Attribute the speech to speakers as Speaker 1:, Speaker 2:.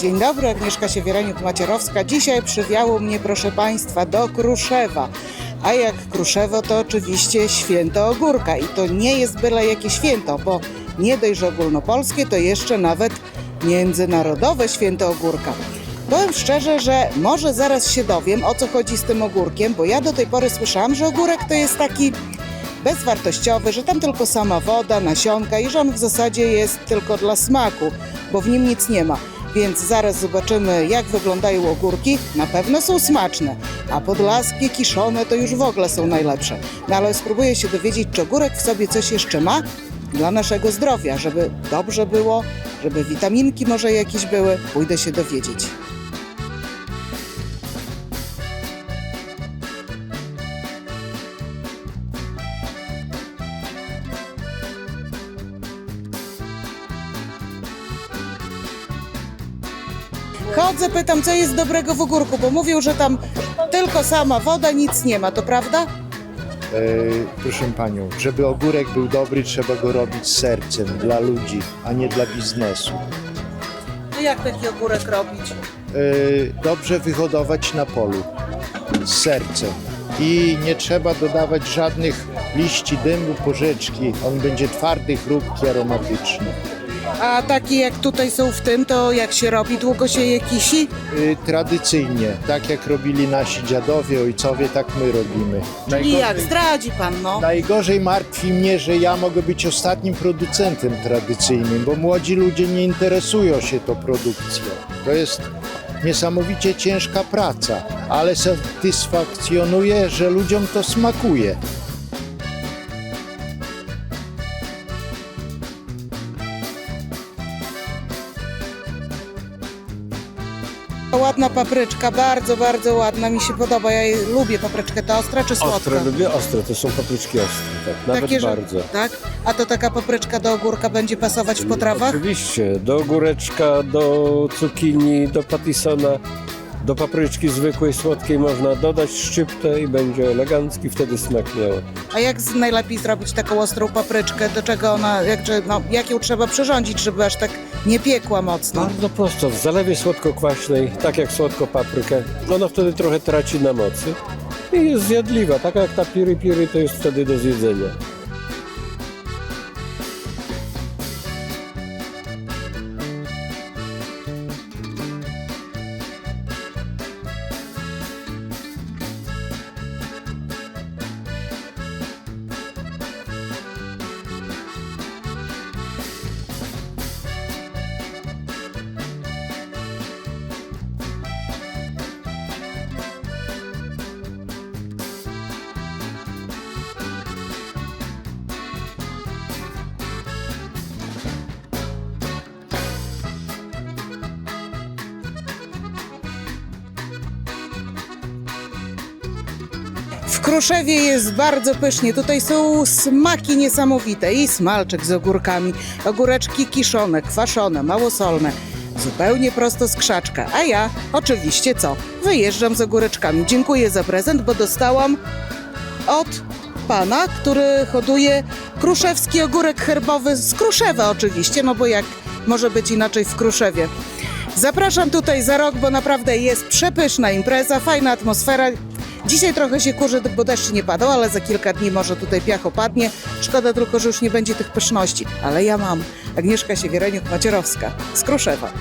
Speaker 1: Dzień dobry, Agnieszka Siewieraniuk-Macierowska. Dzisiaj przywiało mnie, proszę Państwa, do Kruszewa. A jak Kruszewo, to oczywiście święto ogórka. I to nie jest byle jakie święto, bo nie dość, że ogólnopolskie, to jeszcze nawet międzynarodowe święto ogórka. Powiem szczerze, że może zaraz się dowiem, o co chodzi z tym ogórkiem, bo ja do tej pory słyszałam, że ogórek to jest taki bezwartościowy, że tam tylko sama woda, nasionka i że on w zasadzie jest tylko dla smaku, bo w nim nic nie ma. Więc zaraz zobaczymy, jak wyglądają ogórki. Na pewno są smaczne, a podlaskie, kiszone to już w ogóle są najlepsze. No ale spróbuję się dowiedzieć, czy ogórek w sobie coś jeszcze ma dla naszego zdrowia, żeby dobrze było, żeby witaminki może jakieś były. Pójdę się dowiedzieć. Chodzę, pytam, co jest dobrego w ogórku, bo mówią, że tam tylko sama woda, nic nie ma, to prawda?
Speaker 2: E, proszę panią, żeby ogórek był dobry, trzeba go robić sercem dla ludzi, a nie dla biznesu.
Speaker 1: No jak taki ogórek robić?
Speaker 2: E, dobrze wyhodować na polu z sercem i nie trzeba dodawać żadnych liści dymu, porzeczki. On będzie twardy, chrupki, aromatyczny.
Speaker 1: A takie jak tutaj są w tym, to jak się robi? Długo się je kisi?
Speaker 2: E, tradycyjnie, tak jak robili nasi dziadowie, ojcowie, tak my robimy.
Speaker 1: I jak? Zdradzi pan, no.
Speaker 2: Najgorzej martwi mnie, że ja mogę być ostatnim producentem tradycyjnym, bo młodzi ludzie nie interesują się tą produkcją. To jest niesamowicie ciężka praca, ale satysfakcjonuje, że ludziom to smakuje.
Speaker 1: Ładna papryczka, bardzo, bardzo ładna, mi się podoba. Ja jej lubię papryczkę. To ostra czy słodka?
Speaker 3: Ostre, lubię ostre, to są papryczki ostre, tak, nawet
Speaker 1: Takie, że-
Speaker 3: bardzo.
Speaker 1: Tak? A to taka papryczka do ogórka będzie pasować w potrawach?
Speaker 3: Oczywiście, do ogóreczka, do cukinii, do patisona, do papryczki zwykłej, słodkiej można dodać szczyptę i będzie elegancki, wtedy smak miała.
Speaker 1: A jak z, najlepiej zrobić taką ostrą papryczkę? Do czego ona, jak, no, jak ją trzeba przyrządzić, żeby aż tak nie piekła mocno?
Speaker 3: Bardzo prosto, w zalewie słodko-kwaśnej, tak jak słodko paprykę, ona wtedy trochę traci na mocy i jest zjadliwa, taka jak ta piri piri to jest wtedy do zjedzenia.
Speaker 1: W Kruszewie jest bardzo pysznie. Tutaj są smaki niesamowite i smalczyk z ogórkami, ogóreczki kiszone, kwaszone, małosolne. Zupełnie prosto z krzaczka. A ja oczywiście co? Wyjeżdżam z ogóreczkami. Dziękuję za prezent, bo dostałam od pana, który hoduje kruszewski ogórek herbowy z Kruszewa oczywiście, no bo jak może być inaczej w Kruszewie. Zapraszam tutaj za rok, bo naprawdę jest przepyszna impreza, fajna atmosfera. Dzisiaj trochę się kurzy, bo deszcz nie padał, ale za kilka dni może tutaj piach opadnie. Szkoda tylko, że już nie będzie tych pyszności. Ale ja mam. Agnieszka Siewiereniuk-Macierowska z Kruszewa.